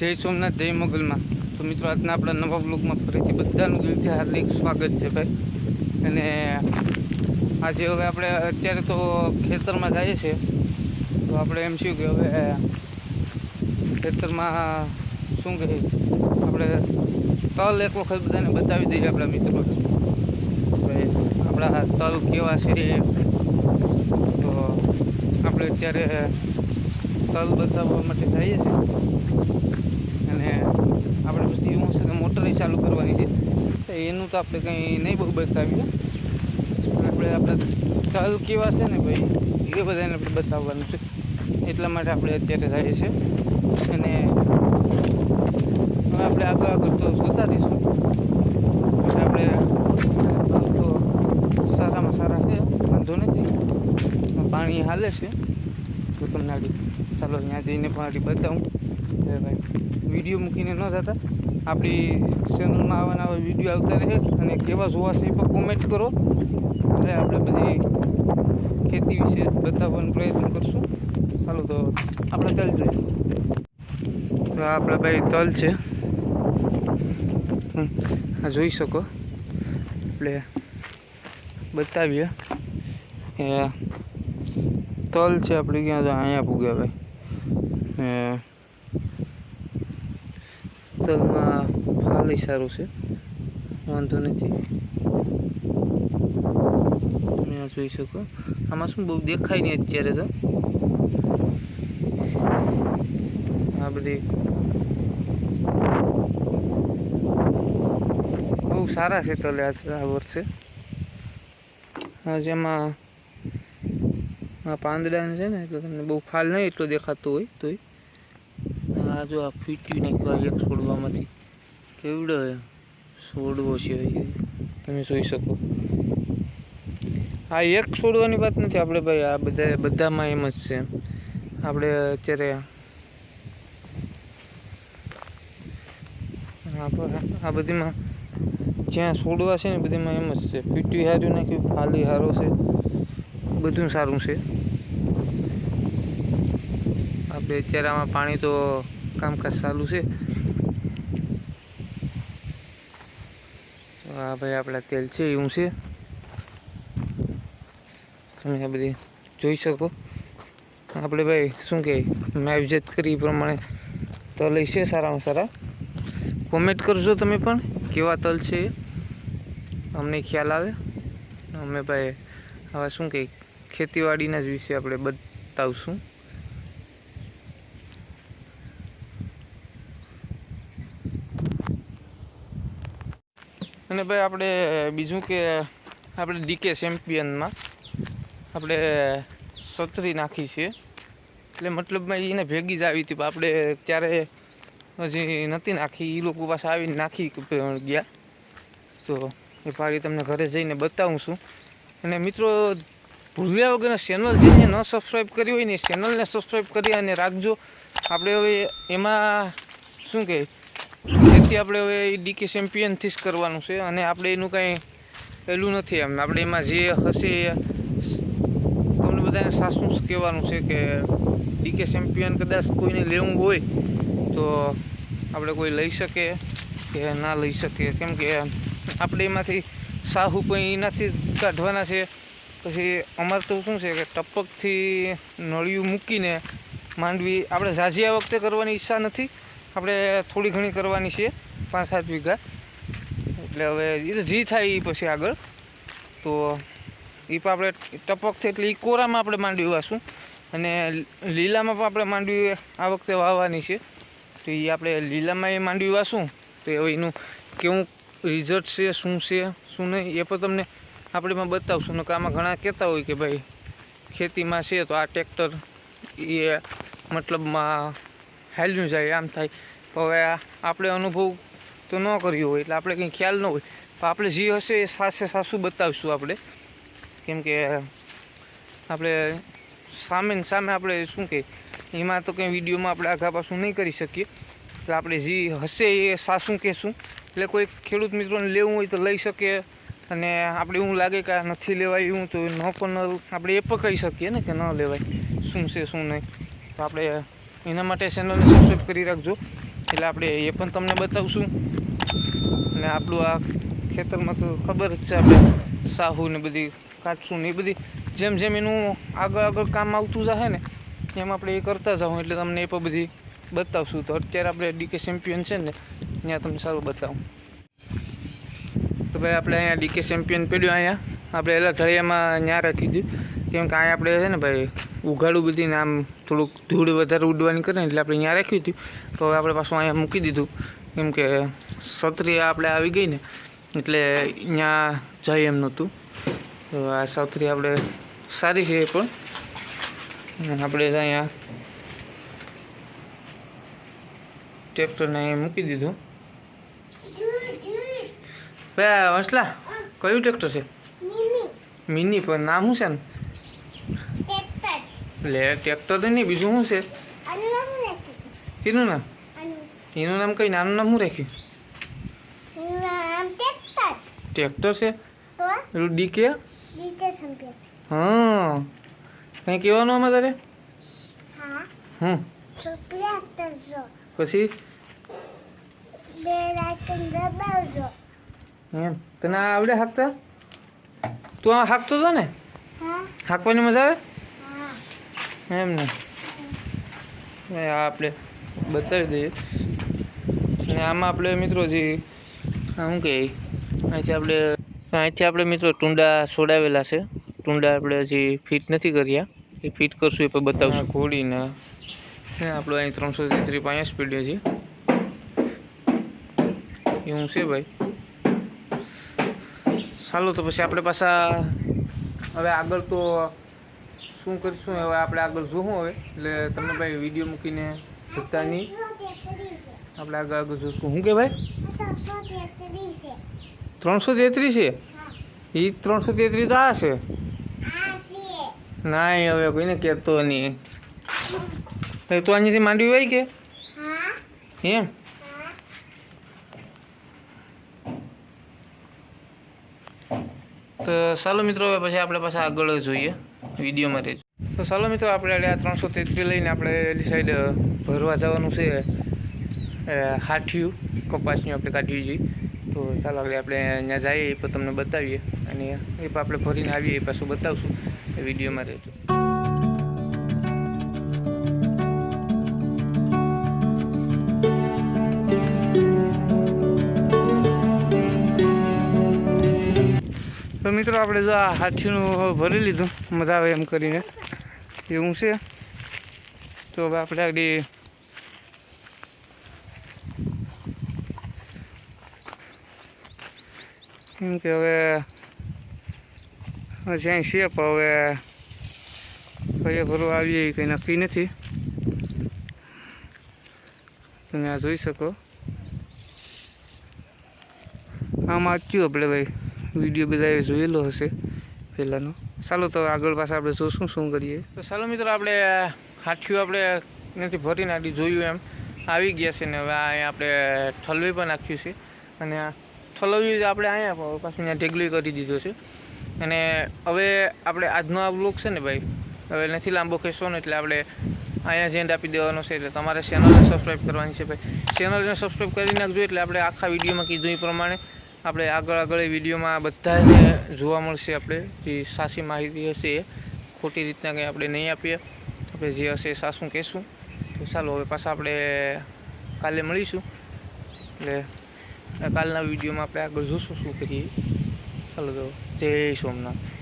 જય સોમનાથ, જય મોગલમાં. તો મિત્રો, આજના આપણા નવા બ્લોગમાં ફરીથી બધાનું દિલથી હાર્દિક સ્વાગત છે ભાઈ. અને આજે હવે આપણે અત્યારે તો ખેતરમાં જઈએ છીએ. તો આપણે એમ શું કે હવે ખેતરમાં શું કહે આપણે તલ એક વખત બધાને બતાવી દઈએ આપણા મિત્રો. ભાઈ આપણા તલ કેવા છે? તો આપણે અત્યારે તલ બતાવવા માટે જઈએ છીએ. અને આપણે પછી એવું હશે કે મોટરે ચાલુ કરવાની છે. તો એનું તો આપણે કંઈ નહીં બહુ બતાવીએ આપણે આપણે ચાલ કેવા છે ને ભાઈ, એ બધાને આપણે બતાવવાનું છે. એટલા માટે આપણે અત્યારે થાય છે. અને હવે આપણે આગળ આગળ તો જોતા રહીશું. આપણે તો સારામાં સારા છે. વાંધો નથી. પાણી હાલે છે. તો તમને ચાલો ત્યાં જઈને પાણી બતાવું. કે ભાઈ વીડિયો મૂકીને ન જતા. આપણી ચેનલમાં આવા નવા વીડિયો આવતા રહે અને કેવા જોવા છે એ પણ કોમેન્ટ કરો. એટલે આપણે બધી ખેતી વિશે બતાવવાનો પ્રયત્ન કરશું. ચાલો તો આપણે તલ જોઈએ. તો આપણા ભાઈ તલ છે. આ જોઈ શકો. એટલે બતાવીએ. તલ છે આપણે, ક્યાં અહીંયા પૂગ્યા ભાઈ. તલમાં હાલ સારું છે. વાંધો નથી. તમે જોઈ શકો. આમાં શું બહુ દેખાય નહીં અત્યારે તો. આ બધી બહુ સારા છે તલે આ વર્ષે. જેમાં આ પાંદડા છે ને, એટલે તમને બહુ ફાલ નહીં એટલો દેખાતો હોય તોય. આ જો આ ફીટી નાખ્યું એક છોડવામાંથી કેવડો છોડવો છે તમે જોઈ શકો. આ એક છોડવાની વાત નથી આપણે ભાઈ, આ બધા, બધામાં એમ જ છે. આપણે અત્યારે આ બધીમાં જ્યાં છોડવા છે ને બધીમાં એમ જ છે. પીટી હાર્યું નાખ્યું ફાલી હારો છે, બધું સારું છે. આપણે અત્યારે આમાં પાણી તો કામકાજ ચાલુ છે. આ ભાઈ આપણા તેલ છે, એવું છે. તમે આ બધી જોઈ શકો. આપણે ભાઈ શું કહે માવજત કરી પ્રમાણે તલ છે સારામાં સારા. કોમેન્ટ કરજો તમે પણ, કેવા તલ છે અમને ખ્યાલ આવે. અમે ભાઈ આવા શું કહે ખેતીવાડીના જ વિશે આપણે બતાવશું. અને ભાઈ આપણે બીજું કે આપણે ડીકે ચેમ્પિયનમાં આપણે સત્રી નાખી છે. એટલે મતલબમાં એને ભેગી જ આવી હતી, પણ આપણે ત્યારે હજી નથી નાખી. એ લોકો પાસે આવીને નાખી ગયા. તો એ પાડી તમને ઘરે જઈને બતાવું છું. અને મિત્રો, ભૂલ્યા વગરના ચેનલ જેને ન સબસ્ક્રાઈબ કરી હોય ને ચેનલને સબસ્ક્રાઈબ કરી અને રાખજો. આપણે હવે એમાં શું કહે તેથી આપણે હવે ડીકે ચેમ્પિયનથી જ કરવાનું છે અને આપણે એનું કાંઈ પહેલું નથી એમ. આપણે એમાં જે હશે તમને બધાને સાસું કહેવાનું છે કે ડીકે ચેમ્પિયન કદાચ કોઈને લેવું હોય તો આપણે કોઈ લઈ શકે કે ના લઈ શકે. કેમ કે આપણે એમાંથી સાહુ કંઈ એનાથી કાઢવાના છે. પછી અમારે તો શું છે કે ટપકથી નળિયું મૂકીને માંડવી આપણે ઝાઝિયા વખતે કરવાની ઈચ્છા નથી. આપણે થોડી ઘણી કરવાની છે, પાંચ સાત વીઘા. એટલે હવે એ તો જી થાય એ પછી આગળ. તો એ પણ આપણે ટપકથી એટલે એ કોરામાં આપણે માંડવી વાવશું. અને લીલામાં પણ આપણે માંડવી આ વખતે વાવવાની છે. તો એ આપણે લીલામાં એ માંડવી વાસું તો હવે એનું કેવું રિઝલ્ટ છે, શું છે, શું નહીં, એ પણ તમને આપણે એમાં બતાવશું. ને આમાં ઘણા કહેતા હોય કે ભાઈ ખેતીમાં છે તો આ ટ્રેક્ટર એ મતલબમાં હાલ્યું જાય, આમ થાય. હવે આપણે અનુભવ તો ન કર્યો હોય એટલે આપણે કંઈ ખ્યાલ ન હોય. તો આપણે જે હશે એ સાસે સાસું બતાવીશું આપણે. કેમ કે આપણે સામે ને સામે આપણે શું કે, એમાં તો કંઈ વિડીયોમાં આપણે આઘા પાછું નહીં કરી શકીએ. એટલે આપણે જે હશે એ સાસું કહેશું. એટલે કોઈ ખેડૂત મિત્રોને લેવું હોય તો લઈ શકે અને આપણે એવું લાગે કે આ નથી લેવાય, એવું તો ન પણ આપણે એ પણ કહી શકીએ ને કે ન લેવાય. શું છે, શું નહીં. તો આપણે એના માટે ચેનલને સબસ્ક્રાઈબ કરી રાખજો. એટલે આપણે એ પણ તમને બતાવશું. અને આપણું આ ખેતરમાં તો ખબર જ છે આપણે સાહુ ને બધી કાઢશું ને એ બધી જેમ જેમ એનું આગળ આગળ કામ આવતું જશે ને, એમ આપણે એ કરતા જાઉં એટલે તમને એ પણ બધી બતાવશું. તો અત્યારે આપણે ડીકે ચેમ્પિયન છે ને, ત્યાં તમને સારું બતાવું. તો ભાઈ આપણે અહીંયા ડીકે ચેમ્પિયન પડ્યું અહીંયા. આપણે એલા ઢળિયામાં ત્યાં રાખી દીધું. કેમ કે અહીંયા આપણે છે ને ભાઈ ઉઘાડું બધી ને આમ થોડુંક ધૂળ વધારે ઉડવાની કરે ને એટલે આપણે અહીંયા રાખ્યું હતું. તો હવે આપણે પાછું અહીંયા મૂકી દીધું. કેમ કે સત્રી આપણે આવી ગઈ ને એટલે અહીંયા જાય એમ નહોતું. તો આ સત્રી આપણે સારી છે એ પણ. આપણે અહીંયા ટ્રેક્ટરને અહીંયા મૂકી દીધું. ભાઈ આ વંસલા કયું ટ્રેક્ટર છે? મિની. પણ નામ શું છે ને લે ટ્રેક્ટર નહીં બીજું શું છે? કીનું નામ એનું નામ કઈ નાનું નામ શું રાખ્યું? ટ્રેક્ટર છે? ડીકે હા. કઈ કહેવાનું આમાં તારે? હમ. પછી? એમ. તને આવડે હાંકતા? તું આ હાંકતો હતો ને? હાંકવાની મજા આવે? એમ ને આ આપણે બતાવી દઈએ. અને આમાં આપણે મિત્રો જે શું કહે? અહીંથી આપણે અહીંથી આપણે મિત્રો ટુંડા છોડાવેલા છે. ટુંડા આપણે હજી ફિટ નથી કર્યા. એ ફિટ કરશું, એ પણ બતાવશું. ઘોડીને. આપણું અહીં ત્રણસો તેત્રી પાંચ સ્પીડ છે. એવું છે ભાઈ. ચાલો તો પછી આપણે પાછા, હવે આગળ તો શું કરીશું? હવે આપણે આગળ જોવું હવે. એટલે તમે ભાઈ વીડિયો મૂકીને ભૂખતા નહીં. આપણે આગળ આગળ જોશું. શું કે ભાઈ? ત્રણસો તેત્રીસ છે? એ ત્રણસો તેત્રીસ આ છે? ના હવે કોઈને કહેતો નહીં. તું અહીંયાથી માંડવી હોય કે? એમ? તો ચાલો મિત્રો, હવે પછી આપણે પાછા આગળ જોઈએ. વિડીયોમાં રહેજો. તો ચાલો મિત્રો, આપણે આ ત્રણસો તેત્રીસ લઈને આપણે એની સાઈડ ભરવા જવાનું છે. હાઠિયું, કપાસનું આપણે કાઢવી જોઈએ તો ચાલો આગળ આપણે ત્યાં જઈએ, એ પણ તમને બતાવીએ. અને એ પણ આપણે ભરીને આવીએ, એ પાછું બતાવશું. વિડીયોમાં રહેજો. મિત્રો, આપણે જો આ હાથીનું ભરી લીધું. મજા આવે એમ કરીને. એવું છે. તો હવે આપણે આગળ કેમ કે હવે જ્યાં છે પણ હવે કયા ભરવા આવીએ એ કંઈ નક્કી નથી. તમે આ જોઈ શકો. આમાં કયું આપણે ભાઈ? વીડિયો બધા જોયેલો હશે પહેલાંનો. ચાલો તો આગળ પાછા આપણે જોશું શું કરીએ? તો ચાલો મિત્રો, આપણે હાથિયું આપણે નથી ભરી નાખી જોયું એમ. આવી ગયા છે ને હવે અહીંયા આપણે ઠલવી પણ નાખ્યું છે. અને ઠલવ્યું આપણે અહીંયા પાછું અહીંયા ઢેગલું કરી દીધો છે. અને હવે આપણે આજનો આ બ્લોક છે ને ભાઈ, હવે નથી લાંબો ખેંચવાનો, એટલે આપણે અહીંયા જેન્ડ આપી દેવાનો છે. એટલે તમારે ચેનલને સબસ્ક્રાઈબ કરવાની છે ભાઈ. ચેનલને સબસ્ક્રાઈબ કરી નાખજો, એટલે આપણે આખા વિડીયોમાં કીધું એ પ્રમાણે આપણે આગળ આગળ વિડીયોમાં બધાને જોવા મળશે આપણે જે સાચી માહિતી હશે એ. ખોટી રીતના કંઈ આપણે નહીં આપીએ. આપણે જે હશે સાચું કહેશું. તો ચાલો હવે પાછા આપણે કાલે મળીશું. એટલે કાલના વિડીયોમાં આપણે આગળ જોશું શું કરીએ. ચાલો તો જય સોમનાથ.